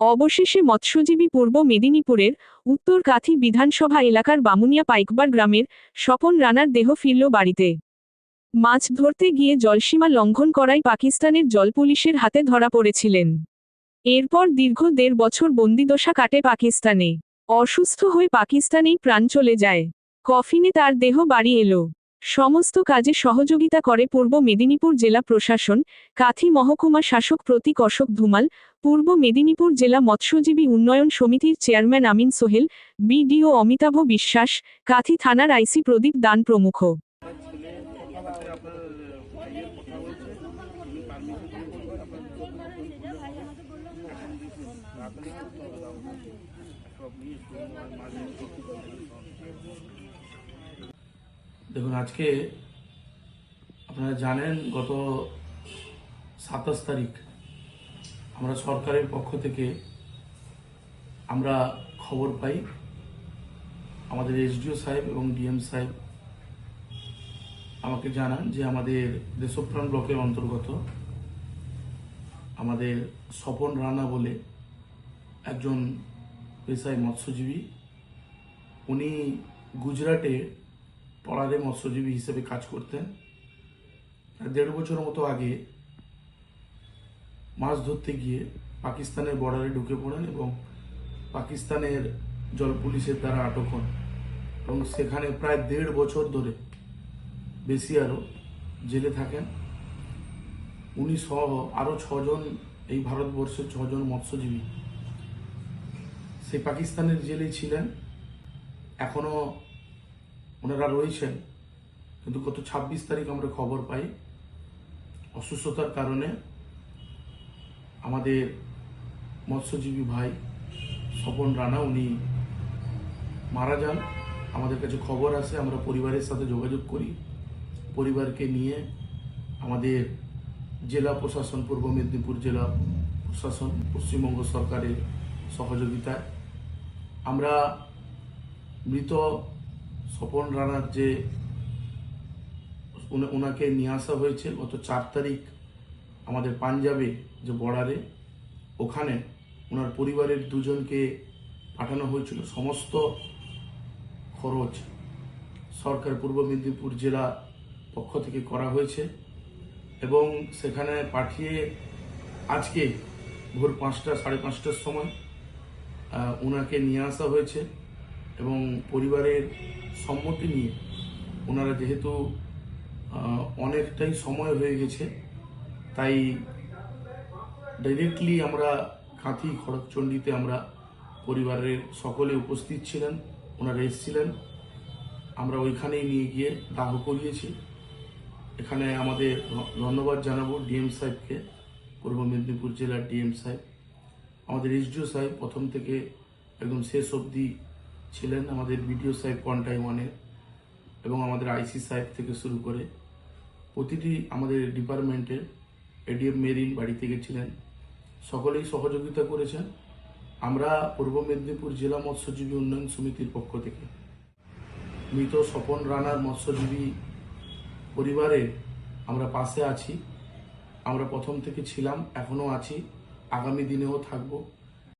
অবশেষে মৎস্যজীবী পূর্ব মেদিনীপুরের উত্তর কাথি বিধানসভা এলাকার বামুনিয়া পাইকবার গ্রামের স্বপন রানার দেহ ফিরল বাড়িতে। মাছ ধরতে গিয়ে জলসীমা লঙ্ঘন করায় পাকিস্তানের জল পুলিশের হাতে ধরা পড়েছিলেন। এরপর দীর্ঘ দেড় বছর বন্দিদশা কাটে পাকিস্তানে। অসুস্থ হয়ে পাকিস্তানেই প্রাণ চলে যায়। কফিনে তার দেহ বাড়ি এলো। সমস্ত কাজে সহযোগিতা করে পূর্ব মেদিনীপুর জেলা প্রশাসন, কাথি মহকুমা শাসক প্রতীক অশোক ধুমাল, পূর্ব মেদিনীপুর জেলা মৎস্যজীবী উন্নয়ন সমিতির চেয়ারম্যান আমিন সোহেল, বিডিও অমিতাভ বিশ্বাস, কাথি থানার আইসি প্রদীপ দান প্রমুখ। দেখুন, আজকে আপনারা জানেন, গত সাতাশ তারিখ আমরা সরকারের পক্ষ থেকে আমরা খবর পাই, আমাদের এসডিও সাহেব এবং ডিএম সাহেব আমাকে জানান যে আমাদের দেশপ্রাণ ব্লকের অন্তর্গত আমাদের স্বপন রানা বলে একজন পেশায় মৎস্যজীবী, উনি গুজরাটে ট্রলারে মৎস্যজীবী হিসেবে কাজ করতেন। দেড় বছর মতো আগে মাছ ধরতে গিয়ে পাকিস্তানের বর্ডারে ঢুকে পড়েন এবং পাকিস্তানের জল পুলিশের দ্বারা আটক হন। এবং সেখানে প্রায় দেড় বছর ধরে বেশি আরও জেলে থাকেন। উনি সহ আরও ছজন, এই ভারতবর্ষের ছজন মৎস্যজীবী। সেই পাকিস্তানের জেলেই ছিলেন। এখনও ওনারা রয়েছেন, কিন্তু গত ছাব্বিশ তারিখ আমরা খবর পাই অসুস্থতার কারণে আমাদের মৎস্যজীবী ভাই স্বপন রানা, উনি মারা যান। আমাদের কাছে খবর আসে আমরা পরিবারের সাথে যোগাযোগ করি। পরিবারকে নিয়ে আমাদের জেলা প্রশাসন, পূর্ব মেদিনীপুর জেলা প্রশাসন, পশ্চিমবঙ্গ সরকারের সহযোগিতায় আমরা মৃত স্বপন রানার যে ওনাকে নিয়ে আসা হয়েছে গত চার তারিখ আমাদের পাঞ্জাবে যে বর্ডারে, ওখানে ওনার পরিবারের দুজনকে পাঠানো হয়েছিল। সমস্ত খরচ সরকার পূর্ব মেদিনীপুর জেলা পক্ষ থেকে করা হয়েছে এবং সেখানে পাঠিয়ে আজকে ভোর পাঁচটা, সাড়ে পাঁচটার সময় ওনাকে নিয়ে আসা হয়েছে। এবং পরিবারের সম্মতি নিয়ে ওনারা যেহেতু অনেকটাই সময় হয়ে গেছে, তাই ডাইরেক্টলি আমরা কাঁথি খড়গচণ্ডীতে আমরা পরিবারের সকলে উপস্থিত ছিলেন, ওনারা এসেছিলেন। আমরা ওইখানেই নিয়ে গিয়ে দাহ করিয়েছি। এখানে আমাদের ধন্যবাদ জানাব ডিএম সাহেবকে, পূর্ব মেদিনীপুর জেলার ডিএম সাহেব। আমাদের এসডিও সাহেব প্রথম থেকে একদম শেষ অবধি ছিলেন আমাদের বিডিও সাহেব কোয়ান্টাই ওয়ানের এবং আমাদের আইসি সাহেব থেকে শুরু করে প্রতিটি আমাদের ডিপার্টমেন্টের এডিএম মেরিন বাড়িতে গেছিলেন সকলেই সহযোগিতা করেছেন। আমরা পূর্ব মেদিনীপুর জেলা মৎস্যজীবী উন্নয়ন সমিতির পক্ষ থেকে। মৃত স্বপন রানার মৎস্যজীবী পরিবারে আমরা পাশে আছি। আমরা প্রথম থেকে ছিলাম, এখনও আছি। আগামী দিনেও থাকব।